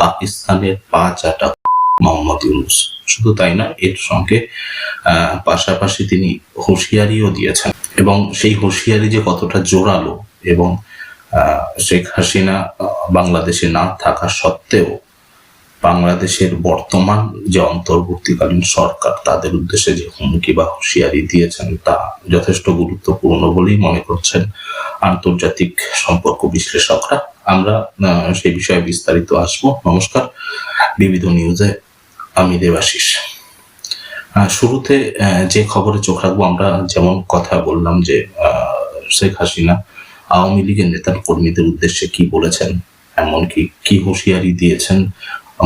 পাকিস্তানের পা চাটা মোহাম্মদ ইউনুস। শুধু তাই না, এর সঙ্গে পাশাপাশি তিনি হুঁশিয়ারিও দিয়েছেন। এবং সেই হুঁশিয়ারি যে কতটা জোরালো এবং শেখ হাসিনা বাংলাদেশে না থাকা সত্ত্বেও বাংলাদেশের বর্তমান যে অন্তর্বর্তীকালীন সরকার, তাদের উদ্দেশ্যে যে হুমকি বা হুঁশিয়ারি দিয়েছেন, তা যথেষ্ট গুরুত্বপূর্ণ বলেই মনে করছেন আন্তর্জাতিক সম্পর্ক বিশ্লেষকরা। আমরা সেই বিষয়ে বিস্তারিত আসব। নমস্কার, বিবিধ নিউজে আমি দেবাশিস। শুরুতে যে খবরে চোখ রাখব, আমরা যেমন কথা বললাম যে শেখ হাসিনা আওয়ামী লীগের নেতার কর্মীদের উদ্দেশ্যে কি বলেছেন, এমনকি কি হুঁশিয়ারি দিয়েছেন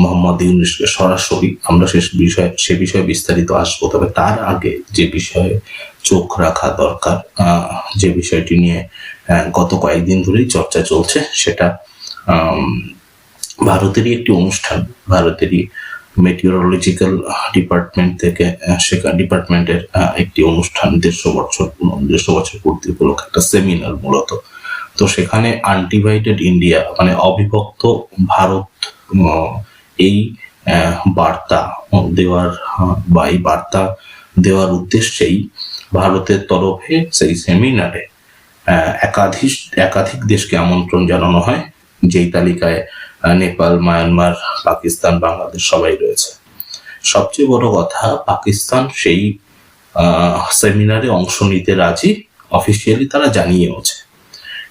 মোহাম্মদ ইউনুসকে সরাসরি আমরা সে বিষয়ে সে বিষয়ে বিস্তারিত আসব। তবে তার আগে যে বিষয়ে চোখ রাখা দরকার যে বিষয়টি নিয়ে গত কয়েকদিন ধরেই চর্চা চলছে, সেটা ভারতেরই একটি অনুষ্ঠান, ভারতেরই মেটিওরোলজিক্যাল ডিপার্টমেন্ট থেকে সেখানে ডিপার্টমেন্টের একটি অনুষ্ঠান দেড়শো বছর দেড়শো বছর পূর্তি উপলক্ষে একটা সেমিনার মূলত। তো সেখানে আনডিভাইডেড ইন্ডিয়া মানে অবিভক্ত ভারত এই বার্তা, দেওয়ার বা এই বার্তা দেওয়ার উদ্দেশ্যেই ভারতের তরফে সেই সেমিনারে একাধিক একাধিক দেশকে আমন্ত্রণ জানানো হয়, যেই তালিকায় নেপাল, মায়ানমার, পাকিস্তান, বাংলাদেশ সবাই রয়েছে। সবচেয়ে বড় কথা, পাকিস্তান সেই সেমিনারে অংশ নিতে রাজি অফিসিয়ালি তারা জানিয়েওছে।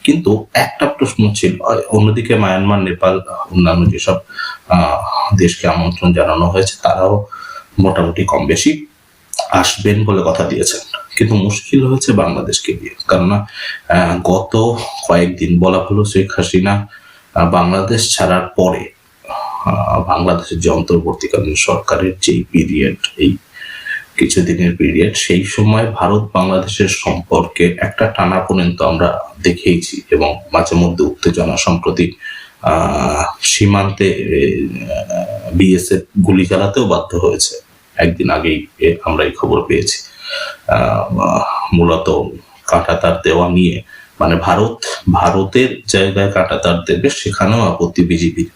কিন্তু একটা প্রশ্ন ছিল, অন্যদিকে মায়ানমার, নেপাল, অন্যান্য যেসব দেশকে আমন্ত্রণ জানানো হয়েছে, তারাও মোটামুটি কম বেশি আসবেন বলে কথা দিয়েছেন। কিন্তু মুশকিল হয়েছে বাংলাদেশকে দিয়ে কেননা গত কয়েকদিন বলা হলো শেখ হাসিনা বাংলাদেশ ছাড়ার পরে বাংলাদেশের যে অন্তর্বর্তীকালীন সরকারের যেই পিরিয়ড এই কিছুদিনের পিরিয়ড সেই সময় ভারত বাংলাদেশের সম্পর্কে একটা টানাপোড়েন তো আমরা দেখেইছি এবং মাঝে মধ্যে উত্তেজনা সম্প্রতি সীমান্তে বিএসএফ গুলি চালাতেও বাধ্য হয়েছে। একদিন আগেই আমরা এই খবর পেয়েছি। মূলত কাঁটাতার দেওয়া নিয়ে মানে ভারত, ভারতের জায়গায় কাঁটাতার দেবে, সেখানেও আপত্তি বিজেপির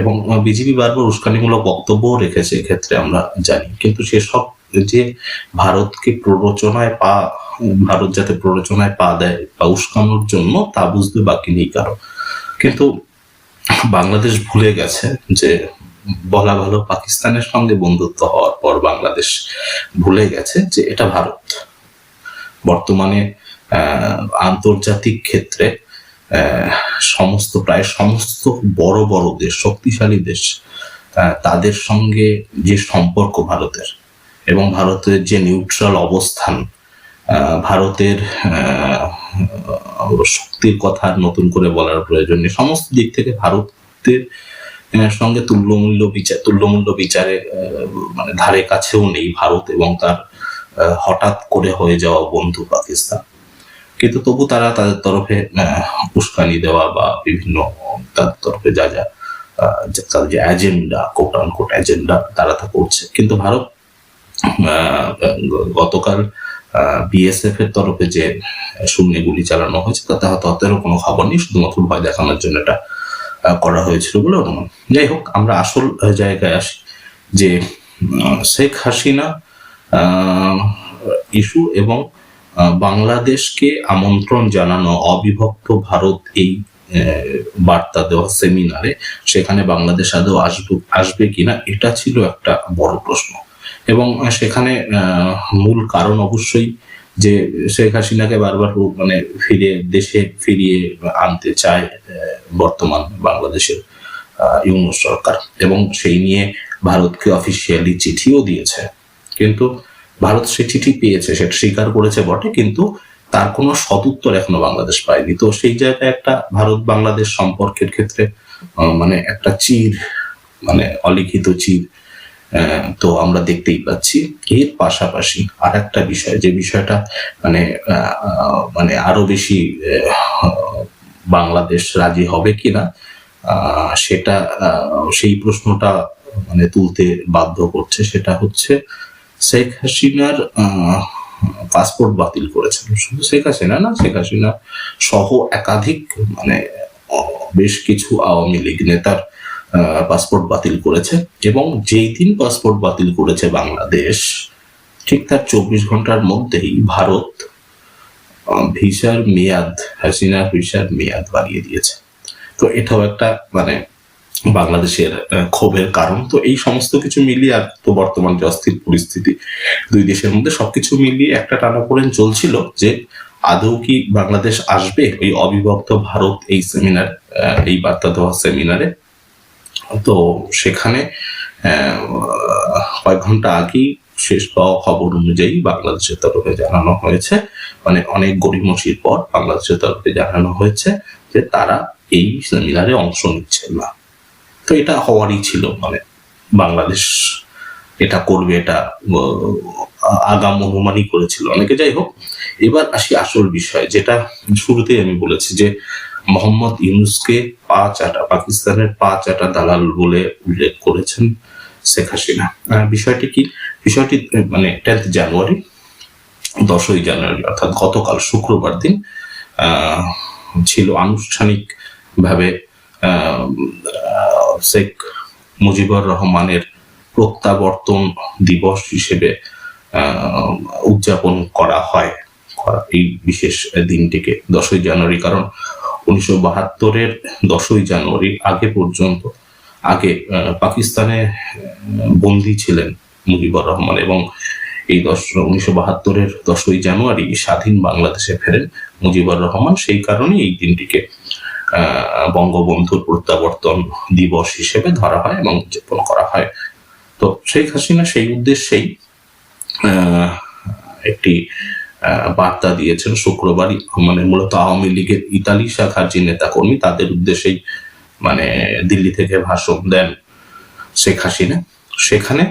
এবং বিজেপি বারবার উস্কানিমূলক বক্তব্যও রেখেছে, এক্ষেত্রে আমরা জানি। কিন্তু সেসব যে ভারতকে প্ররোচনায় পা, ভারত যাতে প্ররোচনায় পা দেয় বা উস্কানোর জন্য, তা বুঝতে বাকি নেই কারও। কিন্তু বাংলাদেশ ভুলে গেছে যে বলা ভালো পাকিস্তানের সঙ্গে বন্ধুত্ব হওয়ার পর বাংলাদেশ ভুলে গেছে যে এটা ভারত। বর্তমানে আন্তর্জাতিক ক্ষেত্রে সমস্ত, প্রায় সমস্ত বড় বড় দেশ, শক্তিশালী দেশ তাদের সঙ্গে যে সম্পর্ক ভারতের এবং ভারতের যে নিউট্রাল অবস্থান ভারতের শক্তির কথা নতুন করে বলার প্রয়োজন নেই। সমস্ত দিক থেকে ভারতের সঙ্গে তুল্যমূল্য বিচার, তুল্যমূল্য বিচারে মানে ধারে কাছেও নেই ভারত এবং তার হঠাৎ করে হয়ে যাওয়া বন্ধু পাকিস্তান। কিন্তু তবু তারা তাদের তরফে উস্কানি দেওয়া বা বিভিন্ন তাদের তরফে যা যা তাদের যে এজেন্ডা কোট আনকোট এজেন্ডা তারা তা করছে। কিন্তু ভারত গতকাল বিএসএফ এর তরফে যে শূন্য গুলি চালানো হয়েছে, তাতে হয়তো হতাহতেরও কোনো খবর নেই, শুধুমাত্র ভয় দেখানোর জন্য এটা করা হয়েছিল বলে অনুমান। যাই হোক, আমরা আসল জায়গায় আসি যে শেখ হাসিনা ইস্যু এবং বাংলাদেশকে আমন্ত্রণ জানানো অবিভক্ত ভারত এই বার্তা দেওয়া সেমিনারে সেখানে বাংলাদেশ আদৌ আসবে আসবে কিনা এটা ছিল একটা বড় প্রশ্ন। এবং সেখানে মূল কারণ অবশ্যই যে শেখ হাসিনাকে বারবার মানে ফিরে দেশে ফিরিয়ে আনতে চায় বর্তমান বাংলাদেশের আহ, সরকার। এবং সেই নিয়ে ভারতকে অফিসিয়ালি চিঠিও দিয়েছে। কিন্তু ভারত সে চিঠি পেয়েছে, সেটা স্বীকার করেছে বটে, কিন্তু তার কোনো সদুত্তর এখনও বাংলাদেশ পায়নি। তো সেই জায়গায় একটা ভারত বাংলাদেশ সম্পর্কের ক্ষেত্রে মানে একটা চির মানে অলিখিত চির তো আমরা দেখতেই পাচ্ছি। এর পাশাপাশি আর একটা বিষয়, যে বিষয়টা মানে মানে আরও বেশি বাংলাদেশ রাজি হবে কিনা সেটা সেই প্রশ্নটা মানে তুলতে বাধ্য করছে, সেটা হচ্ছে শেখ হাসিনার পাসপোর্ট বাতিল করেছেন শুধু শেখ হাসিনা না, শেখ হাসিনা সহ একাধিক মানে বেশ কিছু আওয়ামী লীগ নেতার পাসপোর্ট বাতিল করেছে এবং যেই দিন পাসপোর্ট বাতিল করেছে বাংলাদেশ, ঠিক তার চব্বিশ ঘণ্টার মধ্যেই ভারত ভিসার মেয়াদ, হাসিনার ভিসার মেয়াদ বাড়িয়ে দিয়েছে। তো এটাও একটা মানে বাংলাদেশের ক্ষোভের কারণ। তো এই সমস্ত কিছু মিলিয়ে আর তো বর্তমান যে অস্থির পরিস্থিতি, দুই দেশের মধ্যে সবকিছু মিলিয়ে একটা টানাপোড়েন চলছিল যে আদৌ কি বাংলাদেশ আসবে ওই অবিভক্ত ভারত এই সেমিনার এই বার্তা দেওয়া সেমিনারে তো সেখানে কয়েক ঘণ্টা আগেই শেষ পাওয়া খবর অনুযায়ী বাংলাদেশের তরফে জানানো হয়েছে মানে অনেক গরিমসির পর বাংলাদেশের তরফে জানানো হয়েছে যে তারা এই সেমিনারে অংশ নিচ্ছে না। তো এটা হওয়ারই ছিল মানে বাংলাদেশ এটা করবে, এটা আগাম অনুমানই করেছিল। অনেকে যাই হোক, এবার আসি আসল বিষয়, যেটা শুরুতেই আমি বলেছি যে মোহাম্মদ ইউনুসকে পা চাটা, পাকিস্তানের পা চাটা দালাল বলে উল্লেখ করেছেন শেখ হাসিনা। বিষয়টি কি? বিষয়টি মানে টেন্থ জানুয়ারি, দশই জানুয়ারি, অর্থাৎ গতকাল শুক্রবার দিন ছিল আনুষ্ঠানিক ভাবে শেখ মুজিবুর রহমানের প্রত্যাবর্তন দিবস হিসেবে উদযাপন করা হয় এই বিশেষ দিনটিকে দশই জানুয়ারি। কারণ উনিশশো বাহাত্তরের দশই জানুয়ারি আগে পর্যন্ত, আগে পাকিস্তানে বন্দী ছিলেন মুজিবুর রহমান এবং এই দশ, উনিশশো বাহাত্তরের দশই জানুয়ারি স্বাধীন বাংলাদেশে ফেরেন মুজিবুর রহমান। সেই কারণেই এই দিনটিকে বঙ্গবন্ধুর প্রত্যাবর্তন দিবস হিসেবে ধরা হয় এবং উদযাপন করা হয়। তো শেখ হাসিনা সেই উদ্দেশ্যেই একটি বার্তা দিয়েছেন শুক্রবারই মানে মূলত আওয়ামী লীগের ইতালি শাখার যে নেতাকর্মী তাদের উদ্দেশ্যেই মানে দিল্লি থেকে ভাষণ দেন শেখ হাসিনা। সেখানে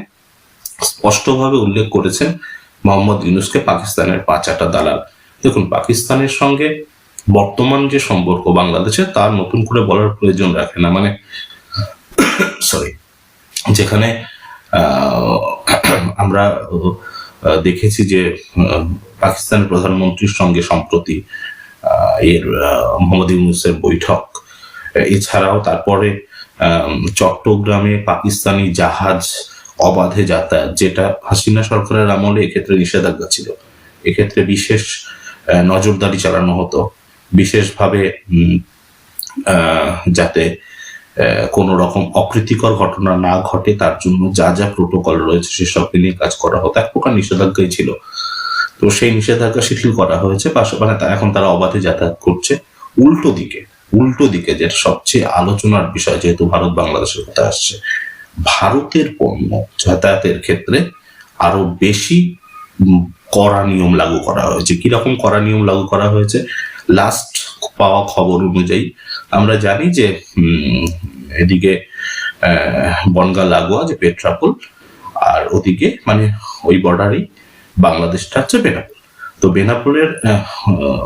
স্পষ্টভাবে উল্লেখ করেছেন, মোহাম্মদ ইউনুসকে পাকিস্তানের পাচাটা দালাল। দেখুন, পাকিস্তানের সঙ্গে বর্তমান যে সম্পর্ক বাংলাদেশের তার নতুন করে বলার প্রয়োজন রাখে না। মানে সরি যেখানে আমরা দেখেছি যে পাকিস্তানের প্রধানমন্ত্রীর সঙ্গে সম্প্রতি এর মোহাম্মদ ইউনুসের বৈঠক। এছাড়াও তারপরে চট্টগ্রামে পাকিস্তানি জাহাজ অবাধে যাতায়াত, যেটা হাসিনা সরকারের আমলে এক্ষেত্রে নিষেধাজ্ঞা ছিল। এক্ষেত্রে বিশেষ নজরদারি চালানো হতো। বিশেষভাবে যাতে কোনো রকম অপ্রীতিকর ঘটনা না ঘটে, তার জন্য যা যা প্রোটোকল রয়েছে সেসব নিয়ে কাজ করা হতো এক প্রকার নিষেধাজ্ঞাই ছিল। তো সেই নিষেধাজ্ঞা শিথিল করা হয়েছে মানে এখন তারা অবাধে যাতায়াত করছে। উল্টো দিকে উল্টো দিকে যেটা সবচেয়ে আলোচনার বিষয় যেহেতু ভারত বাংলাদেশের কথা আসছে, ভারতের পণ্য যাতায়াতের ক্ষেত্রে আরও বেশি কড়া নিয়ম লাগু করা হয়েছে। কীরকম কড়া নিয়ম লাগু করা হয়েছে? লাস্ট পাওয়া খবর অনুযায়ী। আমরা জানি যে এদিকে বনগা লাগোয়া যে পেট্রাপোল আর ওদিকে মানে ওই বর্ডারেই বাংলাদেশটা হচ্ছে বেনাপোল। তো আহ,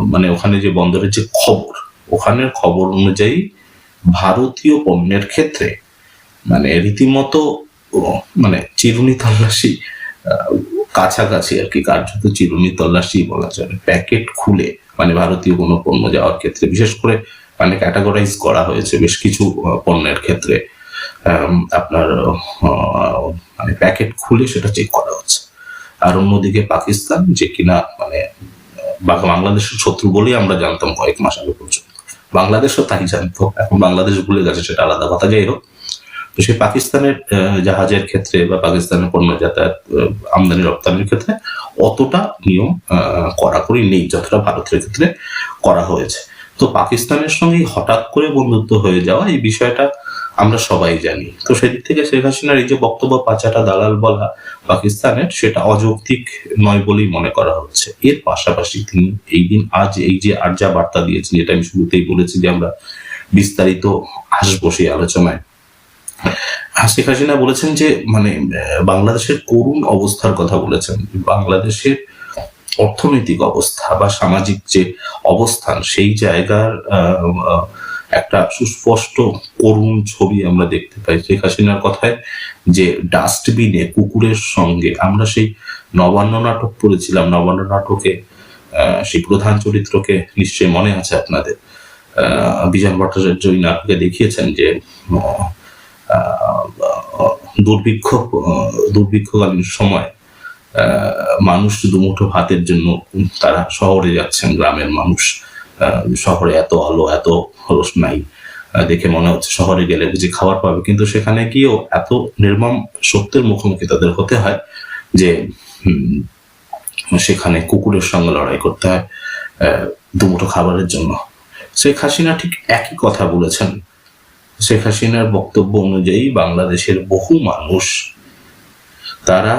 মানে ওখানে যে বন্দরের যে খবর ওখানের খবর অনুযায়ী ভারতীয় পণ্যের ক্ষেত্রে মানে রীতিমতো মানে চিরুনি তল্লাশি কাছাকাছি আর কি কার্যত চিরুনি তল্লাশি বলা চলে প্যাকেট খুলে মানে ভারতীয় কোনো পণ্য যাওয়ার ক্ষেত্রে, বিশেষ করে মানে ক্যাটাগরাইজ করা হয়েছে বেশ কিছু পণ্যের ক্ষেত্রে। আপনার মানে প্যাকেট খুলে সেটা চেক করা হচ্ছে। আর অন্যদিকে পাকিস্তান, যে কিনা মানে বাংলাদেশের শত্রু বলেই আমরা জানতাম কয়েক মাস আগে পর্যন্ত। বাংলাদেশও তাই জানতো, এখন বাংলাদেশ ভুলে গেছে, সেটা আলাদা কথা। যাই হোক, তো সেই পাকিস্তানের জাহাজের ক্ষেত্রে বা পাকিস্তানের পণ্য যাতায়াত আমদানি রপ্তানির ক্ষেত্রে অতটা নিয়ম কড়াকড়ি নেই যতটা ভারতের ক্ষেত্রে করা হয়েছে। তো পাকিস্তানের সঙ্গে হঠাৎ করে বন্ধুত্ব হয়ে যাওয়া এই বিষয়টা আমরা সবাই জানি। তো সেদিক থেকে শেখ হাসিনার এই যে বক্তব্য, পাচাটা দালাল বলা পাকিস্তানের, সেটা অযৌক্তিক নয় বলেই মনে করা হচ্ছে। এর পাশাপাশি তিনি এই দিন আজ এই যে আর যা বার্তা দিয়েছেন, যেটা আমি শুরুতেই বলেছি যে আমরা বিস্তারিত আসব সেই আলোচনায়। শেখ হাসিনা বলেছেন যে মানে বাংলাদেশের করুণ অবস্থার কথা বলেছেন। বাংলাদেশের অর্থনৈতিক অবস্থা বা সামাজিক যে অবস্থান সেই জায়গার একটা সুস্পষ্ট করুণ ছবি আমরা দেখতে পাই। শেখ হাসিনার কথায় যে ডাস্টবিনে কুকুরের সঙ্গে আমরা সেই নবান্ন নাটক পড়েছিলাম। নবান্ন নাটকে সেই প্রধান চরিত্রকে নিশ্চয়ই মনে আছে আপনাদের। আহ, বিজন ভট্টাচার্য ওই নাটকে দেখিয়েছেন যে দুর্ভিক্ষ দুর্ভিক্ষকালীন সময় মানুষ দুমুঠো ভাতের জন্য তারা শহরে যাচ্ছেন, গ্রামের মানুষ শহরে এত আলো, এত রোশনাই নাই দেখে মনে হচ্ছে শহরে গেলে বুঝি খাবার পাবে। কিন্তু সেখানে গিয়েও এত নির্মম সত্যের মুখোমুখি তাদের হতে হয় যে সেখানে কুকুরের সঙ্গে লড়াই করতে হয় দুমুঠো খাবারের জন্য। শেখ হাসিনা ঠিক একই কথা বলেছেন শেখ হাসিনার বক্তব্য অনুযায়ী বাংলাদেশের বহু মানুষ তারা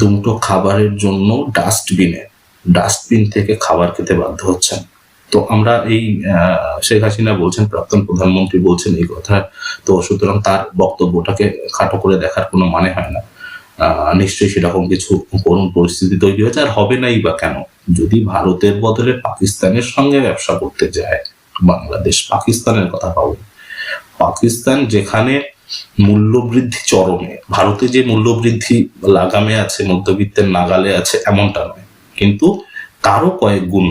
দুমুঠো খাবারের জন্য ডাস্টবিনে, ডাস্টবিন থেকে খাবার খেতে বাধ্য হচ্ছেন। তো আমরা এই শেখ হাসিনা বলছেন, প্রাক্তন প্রধানমন্ত্রী বলছেন এই কথা, তো সুতরাং তার বক্তব্যটাকে খাটো করে দেখার কোনো মানে হয় না। নিশ্চয়ই সেরকম কিছু করুণ পরিস্থিতি তৈরি হয়েছে, আর হবে নাই বা কেন? যদি ভারতের বদলে পাকিস্তানের সঙ্গে ব্যবসা করতে যায়, বাংলাদেশ পাকিস্তানের কথা পাবো পাকিস্তান যেখানে মূল্যবৃদ্ধি চরমে, ভারতে যে মূল্যবৃদ্ধি লাগামে আছে, মধ্যবিত্তের নাগালে আছে, এমনটা নয়। কিন্তু তারও কয়েক গুণ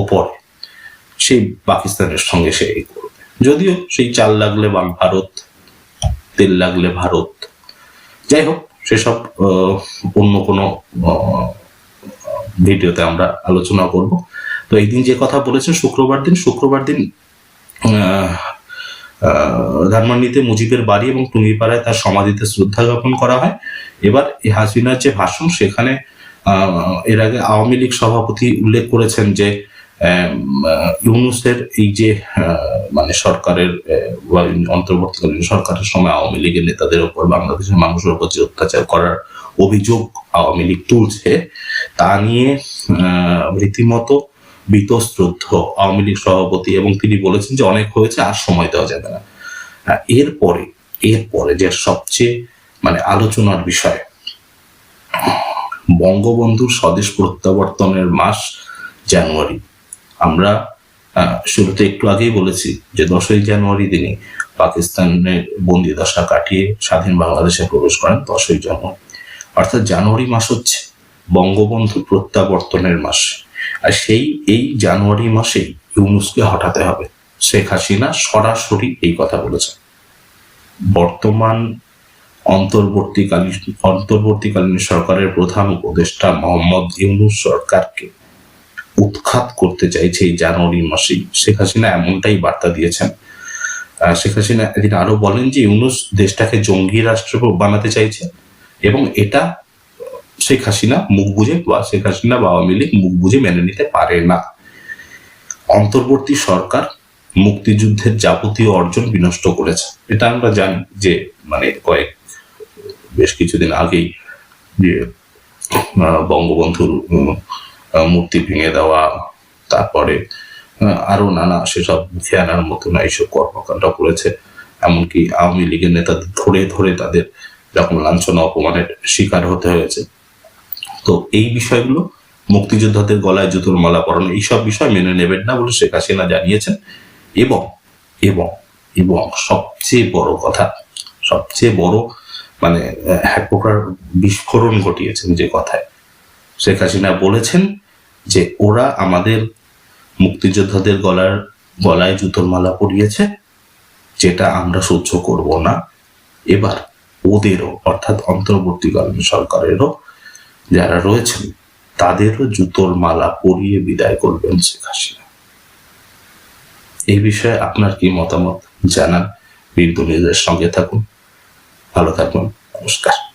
ওপরে সেই পাকিস্তানের সঙ্গে সে করবে। যদিও সেই চাল লাগলে ভারত, তেল লাগলে ভারত। যাই হোক, সেসব অন্য কোনো ভিডিওতে আমরা আলোচনা করব। তো এই দিন যে কথা বলেছেন, শুক্রবার দিন শুক্রবার দিন ধানমন্ডিতে মুজিবের বাড়ি এবং টুঙ্গিপাড়ায় তার সমাধিতে শ্রদ্ধা জ্ঞাপন করা হয়। এবার এই হাসিনার যে ভাষণ, সেখানে এর আগে আওয়ামী লীগ সভাপতি উল্লেখ করেছেন যে ইউনুসের এই যে মানে সরকারের অন্তর্বর্তীকালীন সরকারের সময় আওয়ামী লীগের নেতাদের উপর বাংলাদেশের মানুষের উপর যে অত্যাচার করার অভিযোগ আওয়ামী লীগ তুলছে, তা নিয়ে রীতিমতো বীতশ্রদ্ধ আওয়ামী লীগ সভাপতি এবং তিনি বলেছেন যে অনেক হয়েছে, আর সময় দেওয়া যাবে না। এরপরে এরপরে যে সবচেয়ে মানে আলোচনার বিষয়, বঙ্গবন্ধুর স্বদেশ প্রত্যাবর্তনের মাস জানুয়ারি। আমরা শুরুতে একটু আগেই বলেছি যে দশই জানুয়ারি তিনি পাকিস্তানের বন্দি দশা কাটিয়ে স্বাধীন বাংলাদেশে প্রবেশ করেন, দশই জানুয়ারি। অর্থাৎ জানুয়ারি মাস হচ্ছে বঙ্গবন্ধু প্রত্যাবর্তনের মাস। আর সেই, এই জানুয়ারি মাসেই ইউনুসকে হটাতে হবে। শেখ হাসিনা সরাসরি এই কথা বলেছেন। বর্তমান অন্তর্বর্তীকালীন অন্তর্বর্তীকালীন সরকারের প্রধান উপদেষ্টা মোহাম্মদ ইউনুস সরকারকে উৎখাত করতে চাইছে এই জানুয়ারি মাসেই। শেখ হাসিনা এমনটাই বার্তা দিয়েছেন। শেখ হাসিনা এদিন আরও বলেন যে ইউনুস দেশটাকে জঙ্গি রাষ্ট্র বানাতে চাইছে এবং এটা শেখ হাসিনা মুখ বুঝে বা শেখ হাসিনা বা আওয়ামী লীগ মুখ বুঝে মেনে নিতে পারে না। অন্তর্বর্তী সরকার মুক্তিযুদ্ধের যাবতীয় অর্জন বিনষ্ট করেছে। এটা আমরা জানি যে মানে কয়েক, বেশ কিছুদিন আগেই যে বঙ্গবন্ধুর মূর্তি ভেঙে দেওয়া, তারপরে আরও নানা সেসব মুখে আনার এইসব কর্মকাণ্ড করেছে। এমনকি আওয়ামী লীগের নেতাদের ধরে ধরে তাদের যখন লাঞ্ছনা, অপমানের শিকার হতে হয়েছে তো এই বিষয়গুলো মুক্তিযোদ্ধাদের গলায় জুতোর মালা পরানো, এইসব বিষয় মেনে নেবেন না বলে শেখ হাসিনা জানিয়েছেন। এবং এবং এবং সবচেয়ে বড় কথা, সবচেয়ে বড় মানে এক প্রকার বিস্ফোরণ ঘটিয়েছেন যে কথায়। শেখ হাসিনা বলেছেন যে ওরা আমাদের মুক্তিযোদ্ধাদের গলার, গলায় জুতোর মালা পরিয়েছে, যেটা আমরা সহ্য করব না। এবার ওদেরও, অর্থাৎ অন্তর্বর্তীকালীন সরকারেরও যারা রয়েছেন, তাদেরও জুতোর মালা পরিয়ে বিদায় করবেন শেখ হাসিনা। এই বিষয়ে আপনার কি মতামত জানান? বীর সঙ্গে থাকুন। ভালো থাকুন। নমস্কার।